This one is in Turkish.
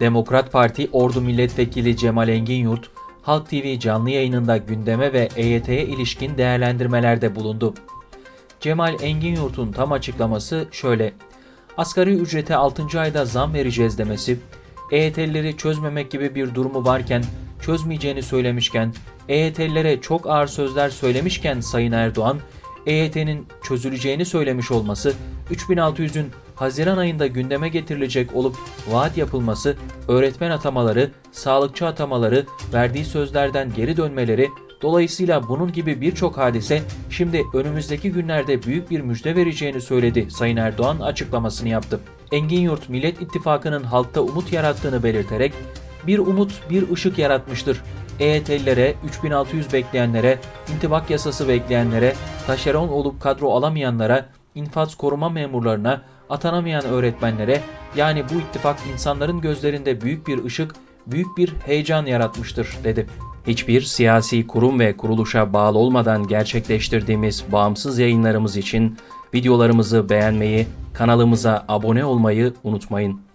Demokrat Parti Ordu Milletvekili Cemal Enginyurt, Halk TV canlı yayınında gündeme ve EYT'ye ilişkin değerlendirmelerde bulundu. Cemal Enginyurt'un tam açıklaması şöyle. Asgari ücrete 6. ayda zam vereceğiz demesi, EYT'lileri çözmemek gibi bir durumu varken, çözmeyeceğini söylemişken, EYT'lilere çok ağır sözler söylemişken Sayın Erdoğan, EYT'nin çözüleceğini söylemiş olması, 3600'ün Haziran ayında gündeme getirilecek olup vaat yapılması, öğretmen atamaları, sağlıkçı atamaları, verdiği sözlerden geri dönmeleri, dolayısıyla bunun gibi birçok hadise şimdi önümüzdeki günlerde büyük bir müjde vereceğini söyledi Sayın Erdoğan açıklamasını yaptı. Engin Yurt Millet İttifakı'nın halkta umut yarattığını belirterek, bir umut bir ışık yaratmıştır. EYT'lilere, 3600 bekleyenlere, intibak yasası bekleyenlere, taşeron olup kadro alamayanlara, infaz koruma memurlarına, atanamayan öğretmenlere yani bu ittifak insanların gözlerinde büyük bir ışık, büyük bir heyecan yaratmıştır dedi. Hiçbir siyasi kurum ve kuruluşa bağlı olmadan gerçekleştirdiğimiz bağımsız yayınlarımız için videolarımızı beğenmeyi, kanalımıza abone olmayı unutmayın.